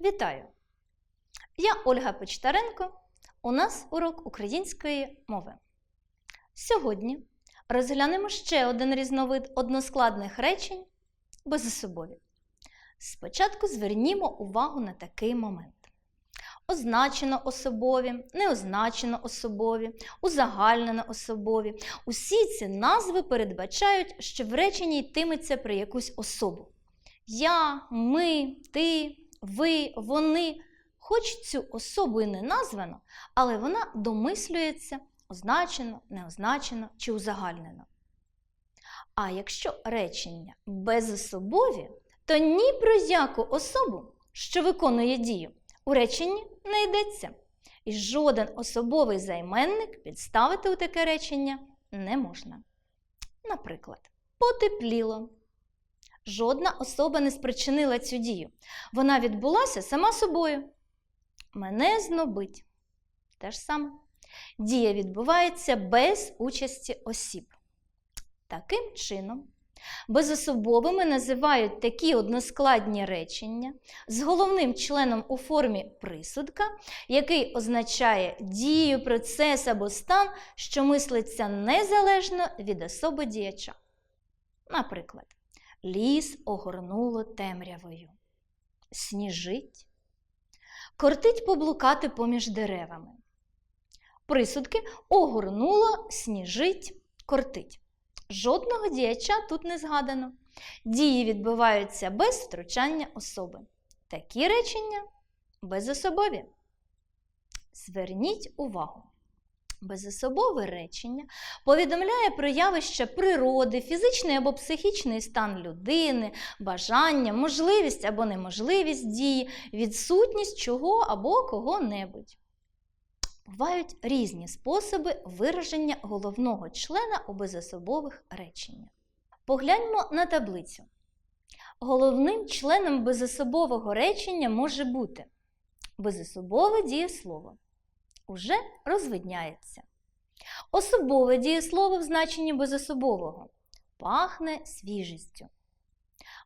Вітаю! Я Ольга Почтаренко. У нас урок української мови. Сьогодні розглянемо ще один різновид односкладних речень безособові. Спочатку звернімо увагу на такий момент. Означено особові, неозначено особові, узагальнено особові. Усі ці назви передбачають, що в реченні йтиметься про якусь особу. Я, ми, ти, ви, вони. Хоч цю особу і не названо, але вона домислюється означено, неозначено чи узагальнено. А якщо речення безособові, то ні про яку особу, що виконує дію, у реченні не йдеться. І жоден особовий займенник підставити у таке речення не можна. Наприклад, потепліло. Жодна особа не спричинила цю дію. Вона відбулася сама собою. Мене знобить. Те ж саме. Дія відбувається без участі осіб. Таким чином, безособовими називають такі односкладні речення з головним членом у формі присудка, який означає дію, процес або стан, що мислиться незалежно від особи діяча. Наприклад, ліс огорнуло темрявою. Сніжить. Кортить поблукати поміж деревами. Присудки огорнуло, сніжить, кортить. Жодного діяча тут не згадано. Дії відбуваються без втручання особи. Такі речення безособові. Зверніть увагу. Безособове речення повідомляє про явища природи, фізичний або психічний стан людини, бажання, можливість або неможливість дії, відсутність чого або кого-небудь. Бувають різні способи вираження головного члена у безособових реченнях. Погляньмо на таблицю. Головним членом безособового речення може бути безособове дієслово уже розвидняється. Особове дієслово в значенні безособового пахне свіжістю.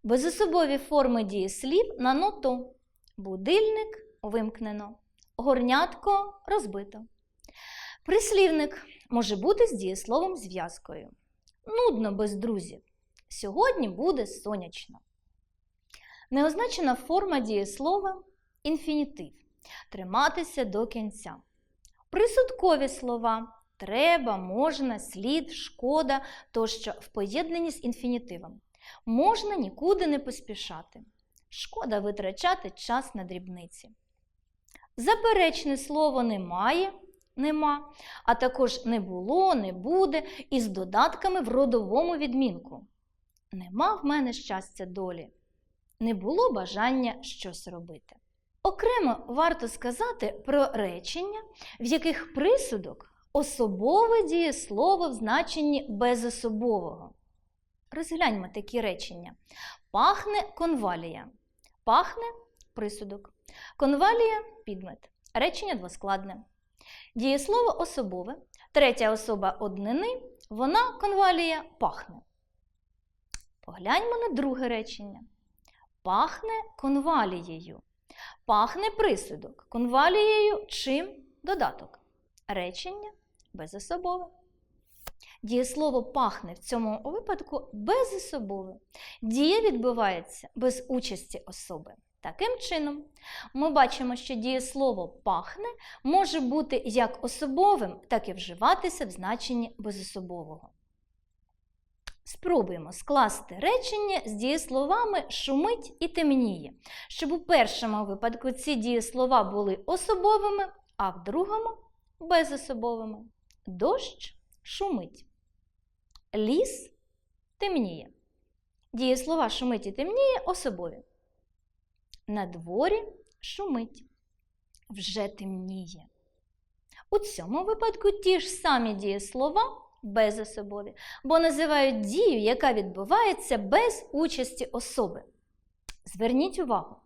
Безособові форми дієслів на ноту. Будильник вимкнено. Горнятко розбито. Прислівник може бути з дієсловом зв'язкою. Нудно без друзів. Сьогодні буде сонячно. Неозначена форма дієслова інфінітив. Триматися до кінця. Присудкові слова треба, можна, слід, шкода тощо в поєднанні з інфінітивом. Можна нікуди не поспішати. Шкода витрачати час на дрібниці. Заперечне слово немає, нема, а також не було, не буде із додатками в родовому відмінку. Нема в мене щастя долі, не було бажання щось робити. Окремо варто сказати про речення, в яких присудок особове дієслово в значенні безособового. Розгляньмо такі речення. Пахне конвалія. Пахне присудок. Конвалія підмет. Речення двоскладне. Дієслово особове, третя особа однини, вона конвалія пахне. Погляньмо на друге речення. Пахне конвалією. Пахне присудок. Конвалією чим додаток. Речення безособове. Дієслово пахне в цьому випадку безособове. Дія відбувається без участі особи. Таким чином, ми бачимо, що дієслово пахне може бути як особовим, так і вживатися в значенні безособового. Спробуємо скласти речення з дієсловами шумить і темніє, щоб у першому випадку ці дієслова були особовими, а в другому безособовими. Дощ шумить. Ліс темніє. Дієслова шумить і темніє особові. На дворі шумить. Вже темніє. У цьому випадку ті ж самі дієслова безособові, бо називають дію, яка відбувається без участі особи. Зверніть увагу,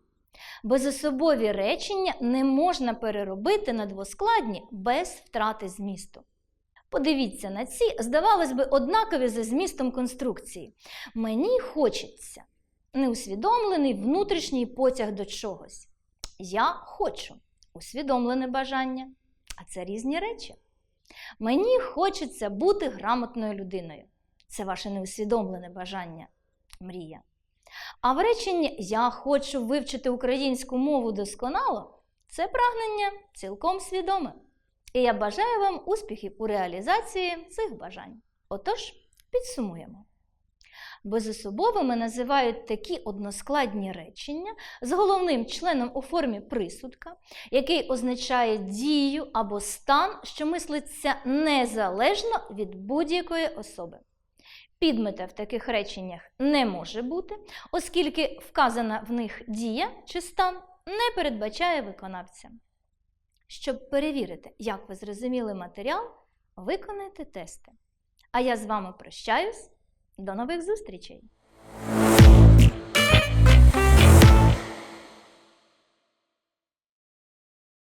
безособові речення не можна переробити на двоскладні без втрати змісту. Подивіться на ці, здавалось би, однакові за змістом конструкції. Мені хочеться неусвідомлений внутрішній потяг до чогось. Я хочу усвідомлене бажання. А це різні речі. Мені хочеться бути грамотною людиною. Це ваше неусвідомлене бажання, мрія. А в реченні Я хочу вивчити українську мову досконало це прагнення цілком свідоме. І я бажаю вам успіхів у реалізації цих бажань. Отож, підсумуємо. Безособовими називають такі односкладні речення з головним членом у формі присудка, який означає дію або стан, що мислиться незалежно від будь-якої особи. Підмета в таких реченнях не може бути, оскільки вказана в них дія чи стан не передбачає виконавця. Щоб перевірити, як ви зрозуміли матеріал, виконайте тести. А я з вами прощаюсь. До нових зустрічей!